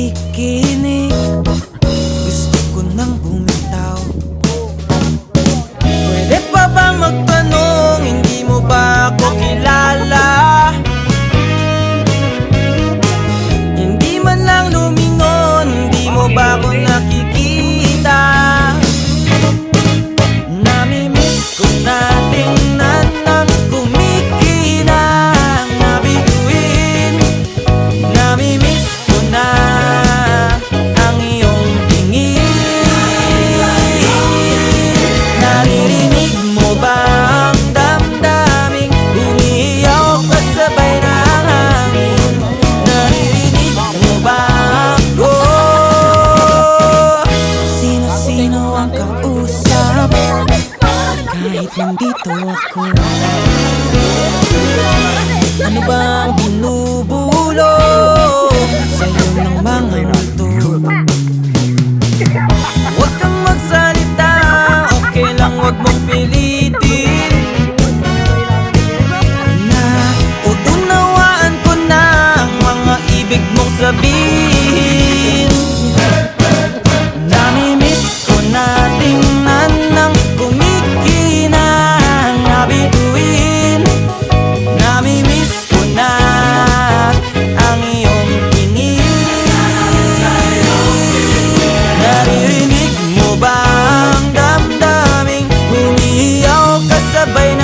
bikini Nandito ako. Ano ba? sabay